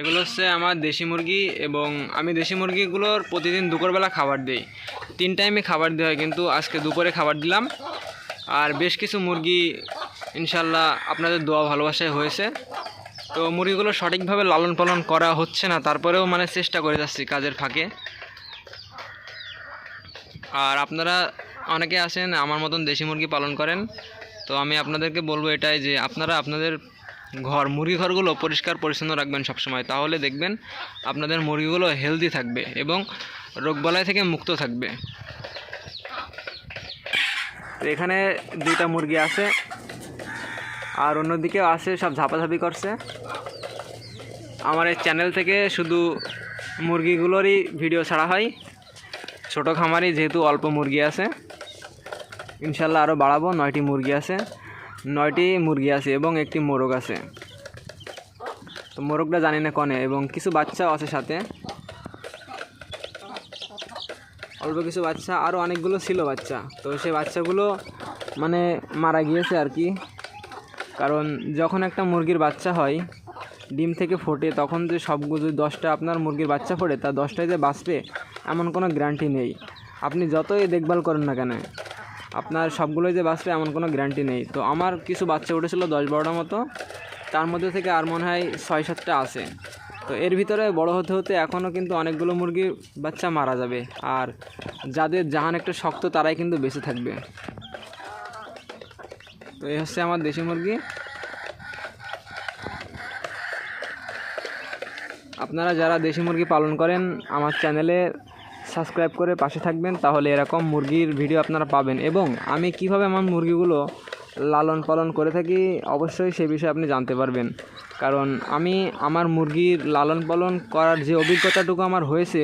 এগুলো হচ্ছে আমার দেশি মুরগি এবং আমি দেশি মুরগিগুলোর প্রতিদিন দুপুরবেলা খাবার দিই। তিন টাইমে খাবার দেওয়া হয়, কিন্তু আজকে দুপুরে খাবার দিলাম। আর বেশ কিছু মুরগি ইনশাল্লাহ আপনাদের দোয়া ভালোবাসায় হয়েছে। তো মুরগিগুলো সঠিকভাবে লালন পালন করা হচ্ছে না, তারপরেও মানে চেষ্টা করে যাচ্ছি কাজের ফাঁকে। আর আপনারা অনেকে আসেন আমার মতন দেশি মুরগি পালন করেন। তো আমি আপনাদেরকে বলব এটাই যে, আপনারা আপনাদের ঘর, মুরগি ঘরগুলো পরিষ্কার, পরিচ্ছন্ন রাখবেন সবসময়। তাহলে দেখবেন আপনাদের মুরগিগুলো হেলদি থাকবে এবং রোগবালাই থেকে মুক্ত থাকবে। এখানে দুইটা মুরগি আছে, আর অন্যদিকেও আছে, সব ঝাপাঝাপি করছে। আমার এই চ্যানেল থেকে শুধু মুরগিগুলোরই ভিডিও ছাড়া হয়। ছোটো খামারই যেহেতু অল্প মুরগি আছে। ইনশাল্লাহ আরও বাড়াবো। নয়টি মুরগি আছে। নয়টি মুরগি আছে এবং একটি মোরগ আছে। তো মোরগটা জানি না কনে এবং কিছু বাচ্চাও আছে সাথে। অল্প কিছু বাচ্চা আরও অনেকগুলো ছিল বাচ্চা। তো সেই বাচ্চাগুলো মানে মারা গিয়েছে আর কি। কারণ যখন একটা মুরগির বাচ্চা হয়, ডিম থেকে ফোটে, তখন যে সবগুলো দশটা আপনার মুরগির বাচ্চা ফোটে, তা দশটায় যে বাঁচবে, এমন কোনো গ্যারান্টি নেই। আপনি যতই দেখভাল করেন না কেন আপনার সবগুলোই যে বাঁচবে এমন কোনো গ্যারান্টি নেই। তো আমার কিছু বাচ্চা উঠেছিল দশ বারোটার মতো। তার মধ্যে থেকে আর মনে হয় ছয় সাতটা আছে। তো এর ভিতরে বড় হতে হতে এখনও কিন্তু অনেকগুলো মুরগির বাচ্চা মারা যাবে। আর যাদের জাহান একটু শক্ত, তারাই কিন্তু বেঁচে থাকবে। তো এই হচ্ছে আমার দেশি মুরগি। আপনারা যারা দেশি মুরগি পালন করেন, আমার চ্যানেলে সাবস্ক্রাইব করে পাশে থাকবেন, তাহলে এরকম মুরগির ভিডিও আপনারা পাবেন। এবং আমি কীভাবে আমার মুরগিগুলো লালন পালন করে থাকি, অবশ্যই সে বিষয়ে আপনি জানতে পারবেন। কারণ আমি আমার মুরগির লালন পালন করার যে অভিজ্ঞতাটুকু আমার হয়েছে,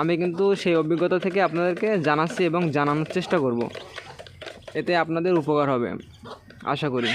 আমি কিন্তু সেই অভিজ্ঞতা থেকে আপনাদেরকে জানাচ্ছি এবং জানানোর চেষ্টা করব। এতে আপনাদের উপকার হবে, আশা করি।